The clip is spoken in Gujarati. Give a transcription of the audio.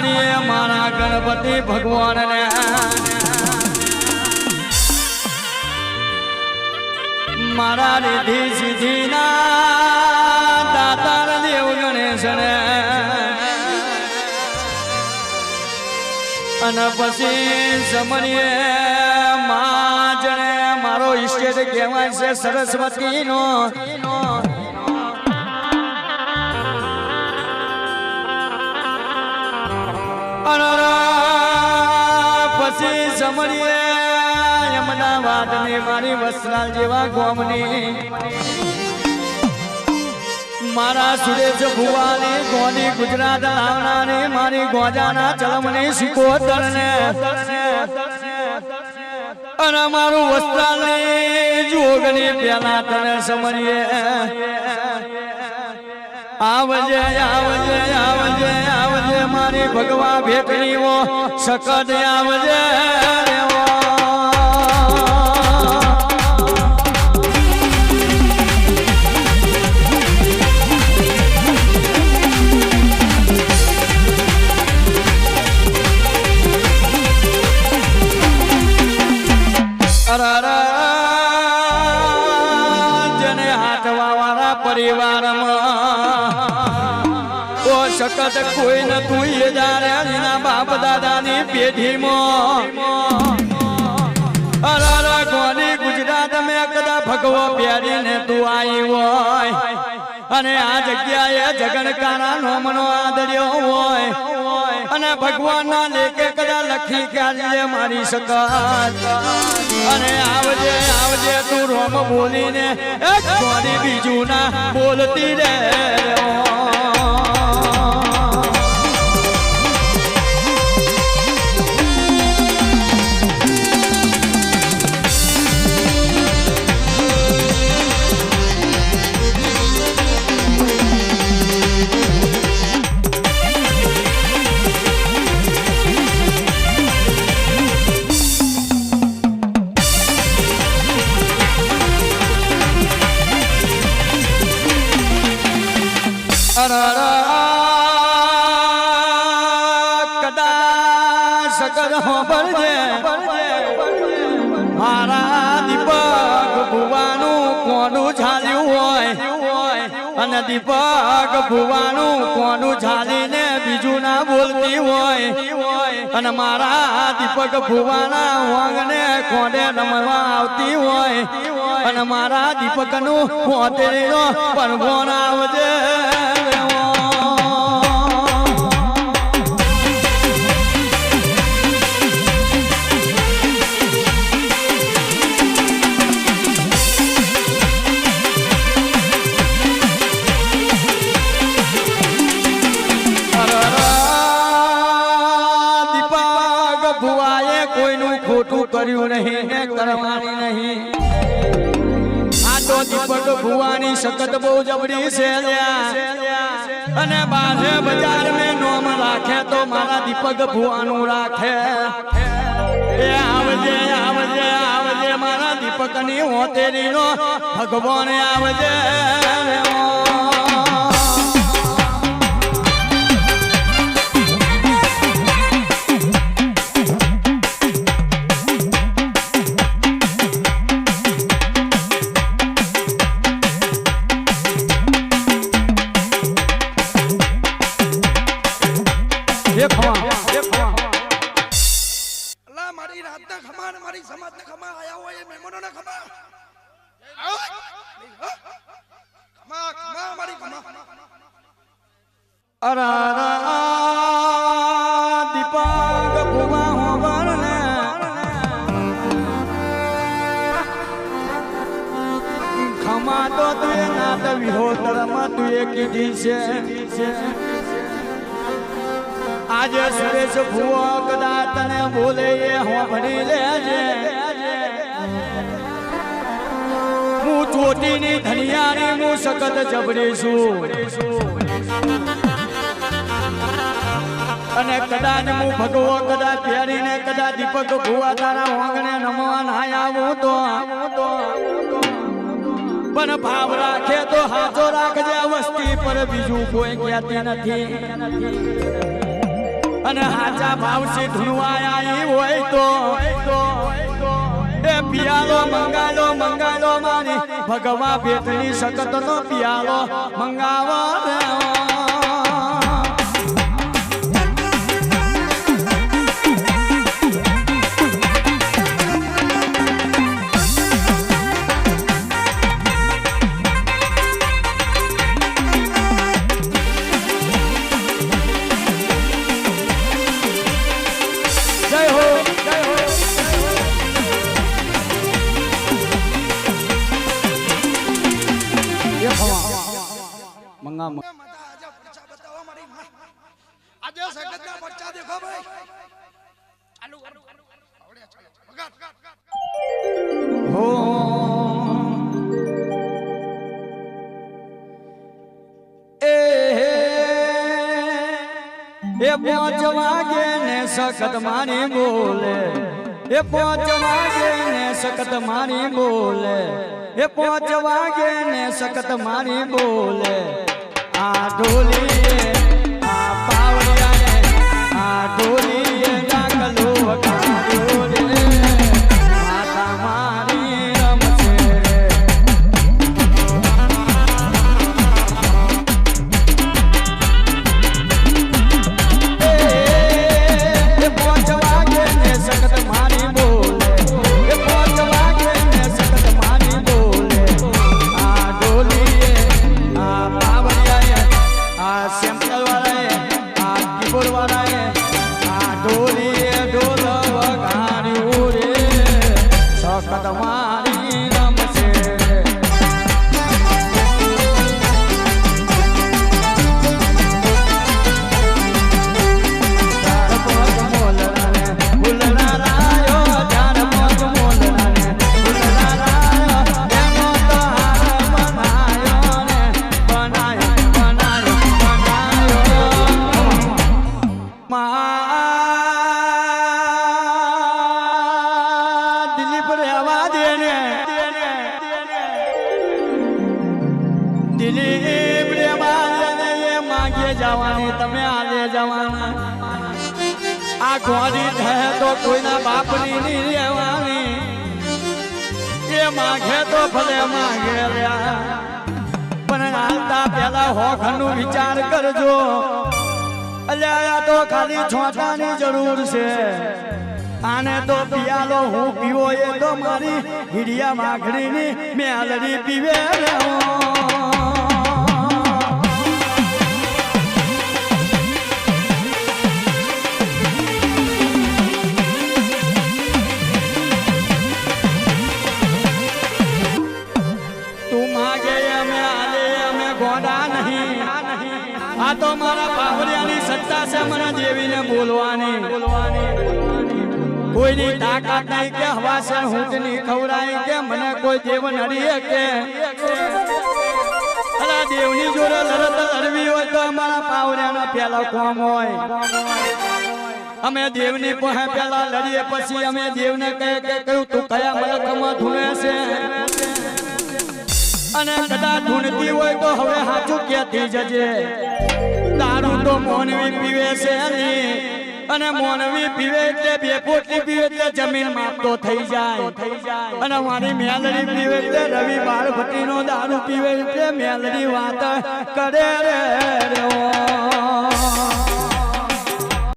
સમણીએ મારા ગણપતિ ભગવાનને. મારા રીધિ સિદ્ધિના દાતાર દેવ ગણેશને. અને પછી સમણીએ મા જણે મારો ઈષ્ટેટ કહેવાય છે સરસ્વતીનો. પછી સમરીએ અમદાવાદ ને મારી વસ્ત્રાલ જેવા ગોમની. મારા સુરેશ ભુવાની, ગોની ગુજરાત આવનારી મારી ગોજાના ચલમની શિકોતર ને અને મારું વસ્ત્રાલની જોગની પેલા તને સમરીએ આવજે આવજે આવજે આવજે મારી ભગવા ભેટણીઓ સકત આવજે પરિવારમાં શકત કોઈ ન તું જાણ્યા જાણે બાપ દાદાની પેઢીમાં. અરર કોની ગુજરાત મેં કદા ભગવો પહેરીને તું આવી હોય. અને આ જગ્યાએ જગણકાના નોમનો આદર્યો હોય. અને ભગવાનના લેખે કદા લખી કાઢજે મારી શકાય અને આવજે આવજે તું રોમ બોલીને બીજું ના બોલતી રે. સકર હોબળજે મારા દીપક ભુવાનું કોનું ઝાલ્યું હોય? અને દીપક ભુવાનું કોનું ઝાલીને બીજું ના બોલતી હોય? અને મારા દીપક ભુવાના વાંગને કોને રમવા આવતી હોય? અને મારા દીપકનું પોતેનો પરભોન આવજે. આ તો દીપક ભુવાની સખત બહુ જબરી છે. અને બારે બજાર મેં નોમ રાખે તો મારા દીપક ભુવાનું રાખે એ આવજે આવજે આવજે મારા દીપકની હોતેરીનો ભગવાન આવજે અરારા દીપક ભુવા હોવરને ખમા તો તું ના તો વિહોતરમાં તું એ કીધી છે આજે સુરેશ ભુવો કદા તને બોલે એ હોભળી લેજે હું ચોટીની ધનિયાની હું સખત જબરી અને કદાચ હું ભગવો, કદાચ પહેરીને કદાચ દીપક ભુવા તારા વાંગણે નમવા ના આવું તો. પણ ભાવ રાખે તો હાથો રાખજે વસ્તી પર બીજું કોઈ કહેતી નથી. અને હાચા ભાવથી ધૂણવા એ હોય તો. એ પિયાલો મંગાલો મંગાલો મારી. ભગવા ભેટની શકત નો પિયાલો મંગાવો મંગા આજે સગતના પરચા દેખો ભાઈ. ચાલુ હો. એ એ પાંચ વાગે ને સખત મારી બોલે. એ પાંચ વાગે ને સખત મારી બોલે. એ પાંચ વાગે ને સખત મારી બોલે. આ આ ડોલીએ ઢોલ વગાડ્યું રે સખત દિલીપ દેને દિલીપ માગે જવાની, તમે આલે જવાના. આ ઘોડી થયે તો કોઈના બાપની નહીં રહેવાની. એ માગે તો ભલે માગે રહ્યા. પણ હાલતા પેલા હોખનું વિચાર કરજો. અલ્યા તો ખાલી છોટાની જરૂર છે. આને તો પિયાલો હું પીવો એ તો મારી હીડિયા માખડીની મેલડી પીવે આ તો મારા બાવરિયાની સત્તા છે મને દેવીને બોલવાની. કોઈની તાકાત નહીં કે હવા છે હું નહીં ખવડાય કે મને કોઈ દેવ નડી કે? અલા દેવની જોડે લડત લડવી હોય તો અમારા પાવરિયાનો પેલો કોમ હોય. અમે દેવની પાસે પેલા લડીએ પછી અમે દેવને કહે કે કયું તું કયા મલકમાં ધૂણે છે? અને કદાચ ધૂણતી હોય તો હવે સાચું ક્યાંથી જજે? દારૂ તો મોનવી પીવે છે નહીં અને મોનવી પીવે એટલે બે પોટલી પીવે એટલે જમીન માપતો થઈ જાય થઈ જાય અને મારી મેલડી પીવે એટલે રવિ બાળ ભટ્ટીનો દારૂ પીવે એટલે મેલડી વાત કરે રે રે